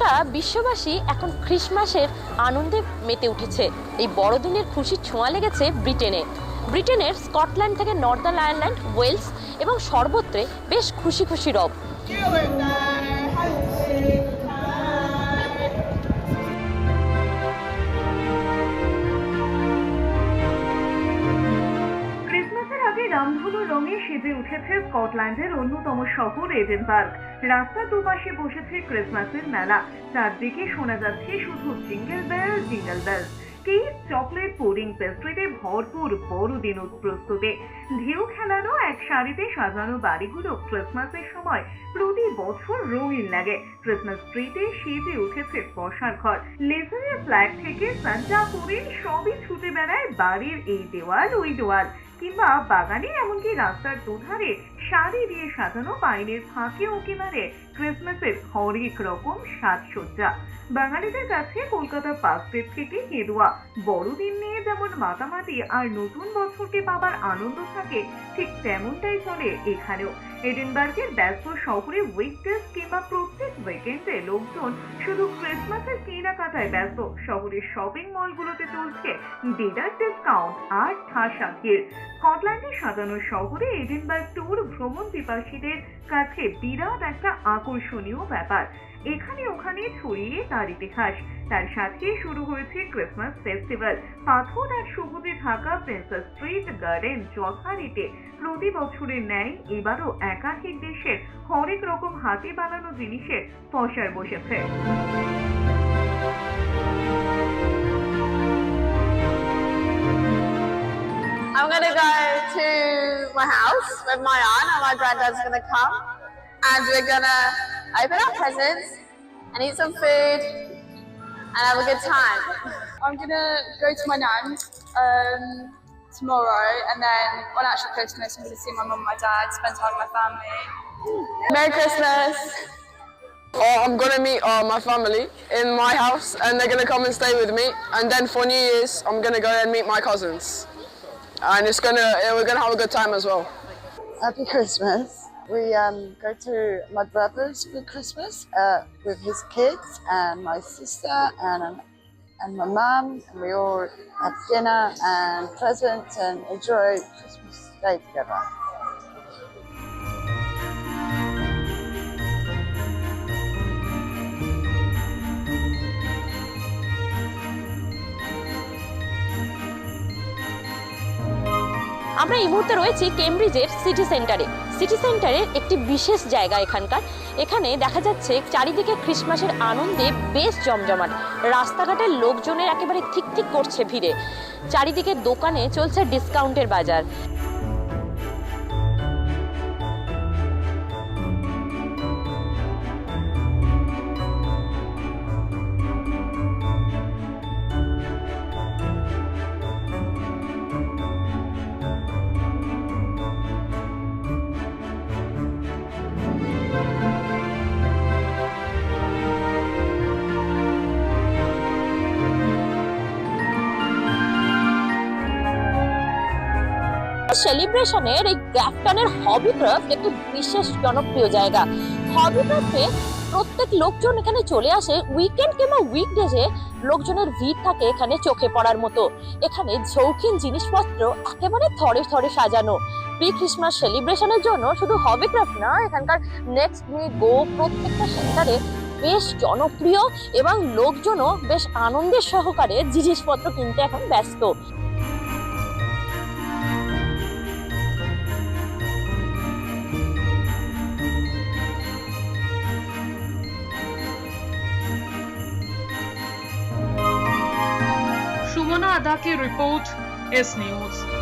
গোটা বিশ্ববাসী এখন খ্রিসমাসের আনন্দে মেতে উঠেছে। এই বড়দিনের খুশি ছোঁয়া লেগেছে ব্রিটেনে। ব্রিটেনের স্কটল্যান্ড থেকে নর্দার্ন আয়ারল্যান্ড, ওয়েলস এবং সর্বত্রে বেশ খুশি খুশি রব। উঠেছে স্কটল্যান্ডের অন্যতম শহর এডেনবার্গ। রাস্তার দুপাশে বসেছে ক্রিসমাসের মেলা। চারদিকে শোনা যাচ্ছে শুধু jingle bell jingle bell. Cake, chocolate, pudding পেস্ট্রিতে ভরপুর বড়দিন প্রস্তুতি ঢেউ খেলানো, এক শাড়িতে সাজানো বাড়িগুলো ক্রিসমাসের সময় প্রতি বছর রঙিন লাগে। ক্রিসমাস ট্রিতে সেজে উঠেছে বসার ঘর। লেজারের ফ্ল্যাট থেকে সান্টা হরিণ সবই ছুটে বেড়ায় বাড়ির এই দেওয়াল, ওই দেওয়াল। কিংবা বাগানে এমনকি রাস্তার দুধারে শাড়ি দিয়ে সাজানো পাইনের ফাঁকে উঁকি মারে ক্রিসমাসের হরেক রকম সাজসজ্জা। বাঙালিদের কাছে কলকাতা স্ট্রিট থেকে কেরুয়া, বড়দিন নিয়ে যেমন মাতামাতি আর নতুন বছরকে পাবার আনন্দ থাকে, ঠিক তেমনটাই চলে এখানেও। এডিনবার্গের ব্যস্ত শহরে উইকডেজ কিংবা প্রত্যেক উইকেন্ডে লোকজন শুধু ক্রিসমাসের কেনাকাটায় ব্যস্ত। শহরের শপিং মলগুলোতে চলছে ডিনার ডিসকাউন্ট আর ঠাসা ভিড়। স্কটল্যান্ডে সাজানো শহরে এডিনবার্গ ট্যুর ভ্রমণ পিপাসীদের কাছে বিরাট একটা আকর্ষণীয় ব্যাপার। এখানে ওখানে ছড়িয়ে তার ইতিহাস। তার সাথে শুরু হয়েছে ক্রিসমাস ফেস্টিভ্যাল পাথর আর সবুজে ঢাকা প্রিন্সেস স্ট্রিট গার্ডেন যথারীতে প্রতি বছরের ন্যায় এবারও একাধিক দেশের হরেক রকম হাতে বানানো জিনিসের পসার বসেছে। I'm gonna go to my house with my aunt and my granddad's gonna come, and we're gonna open up presents and eat some food and have a good time. I'm gonna go to my nan's um, tomorrow, and then on actual Christmas, I'm gonna see my mum and my dad, spend time with my family. Merry Christmas! Oh, I'm gonna meet uh, my family in my house, and they're gonna come and stay with me. And then for New Year's, I'm gonna go and meet my cousins, and it's gonna yeah, we're gonna have a good time as well. Happy Christmas. We um, go to my brother's for Christmas uh, with his kids and my sister and um, and my mum, and we all have dinner and presents and enjoy Christmas Day together. আমরা এই মুহূর্তে রয়েছি কেমব্রিজের city সেন্টারে। City সেন্টারের একটি বিশেষ জায়গা এখানকার। এখানে দেখা যাচ্ছে চারিদিকে ক্রিসমাসের আনন্দে বেশ জমজমাট। রাস্তাঘাটের লোকজনের একেবারে ঠিক করছে ভিড়ে। চারিদিকে দোকানে চলছে ডিসকাউন্টের বাজার। সেলিব্রেশনের এই গ্রাফটনের হবিক্রাফট একটি বিশেষ জনপ্রিয় জায়গা। হবিক্রাফটে প্রত্যেক লোকজন এখানে চলে আসে উইকেন্ড কিংবা উইকডেজে লোকজনের ভিড় থাকে এখানে চোখে পড়ার মতো। এখানে ঝৌখিন জিনিসপত্র একেবারে থরে থরে সাজানো। প্রি ক্রিসমাস সেলিব্রেশনের জন্য শুধু হবিক্রাফট না, এখানকার নেক্সট মি গো প্রত্যেকটা সেন্টারে বেশ জনপ্রিয় এবং লোকজনও বেশ আনন্দের সহকারে জিনিসপত্র কিনতে এখন ব্যস্ত। Ladakh report, S News.